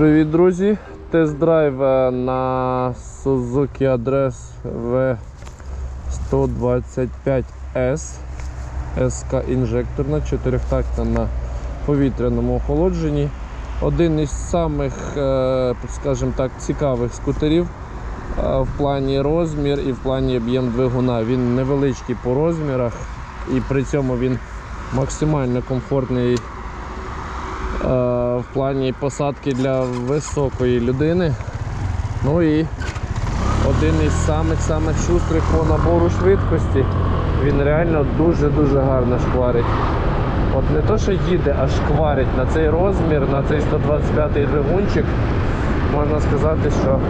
Привіт, друзі! Тест-драйв е, на Suzuki Address V125S. СК інжекторна, чотирьохтактна на повітряному охолодженні. Один із самих, е, скажімо так, цікавих скутерів е, в плані розмір і в плані об'єм двигуна. Він невеличкий по розмірах і при цьому він максимально комфортний в плані посадки для високої людини. Ну і один із самих-самих шустрих по набору швидкості. Він реально дуже-дуже гарно шкварить. От не то, що їде, а шкварить на цей розмір, на цей 125-й двигунчик. Можна сказати, що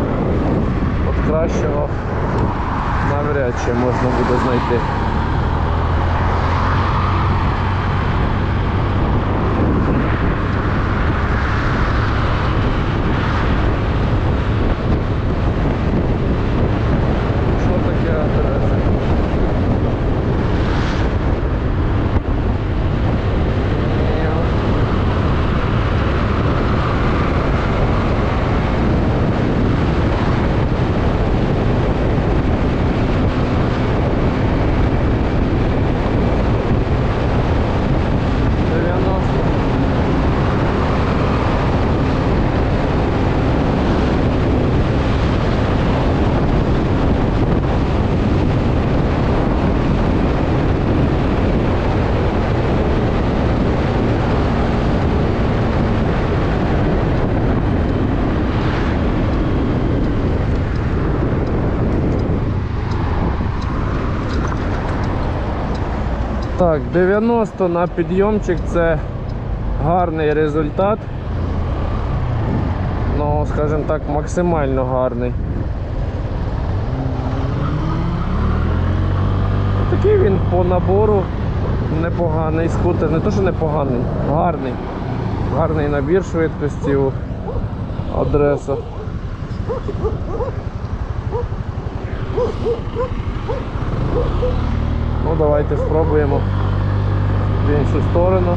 от кращого навряд чи можна буде знайти. Що таке адреса? Дев'яносто. Так, 90 на підйомчик це гарний результат. Ну, скажімо так, максимально гарний. Такий він по набору непоганий скутер, не то що непоганий, гарний. Гарний набір швидкості у адреса. Ну давайте спробуємо в іншу сторону.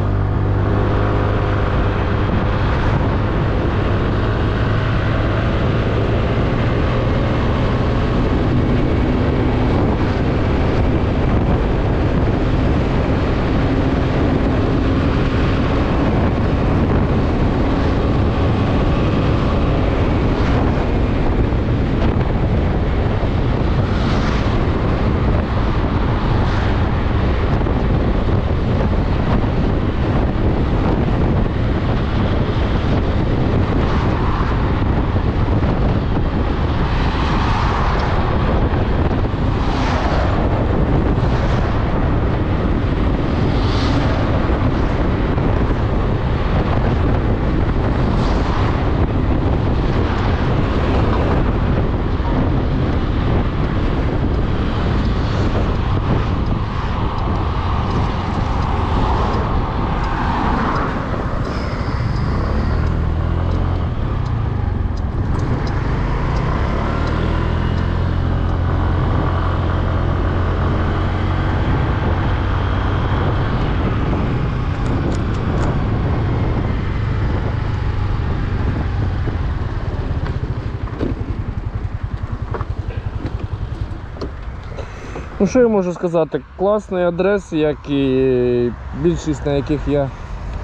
Ну що я можу сказати? Класний адрес, як і більшість на яких я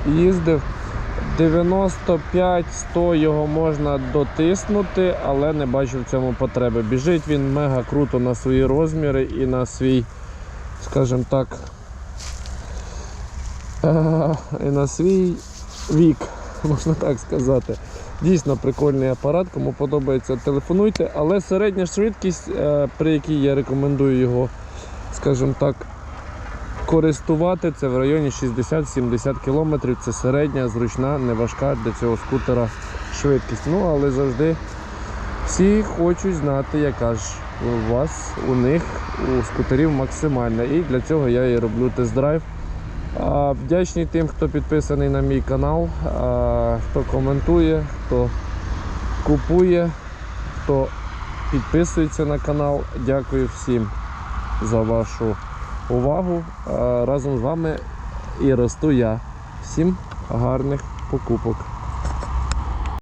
їздив. 95-100 його можна дотиснути, але не бачу в цьому потреби. Біжить він мега круто на свої розміри і на свій, скажімо так, е, і на свій вік, можна так сказати. Дійсно прикольний апарат, кому подобається, телефонуйте, але середня швидкість, е, при якій я рекомендую його, скажімо так, користувати, це в районі 60-70 км. Це середня, зручна, неважка для цього скутера швидкість. Ну, але завжди всі хочуть знати, яка ж у вас, у них, у скутерів максимальна. І для цього я і роблю тест-драйв. Вдячний тим, хто підписаний на мій канал, хто коментує, хто купує, хто підписується на канал. Дякую всім за вашу увагу. Разом з вами і росту я. Всім гарних покупок.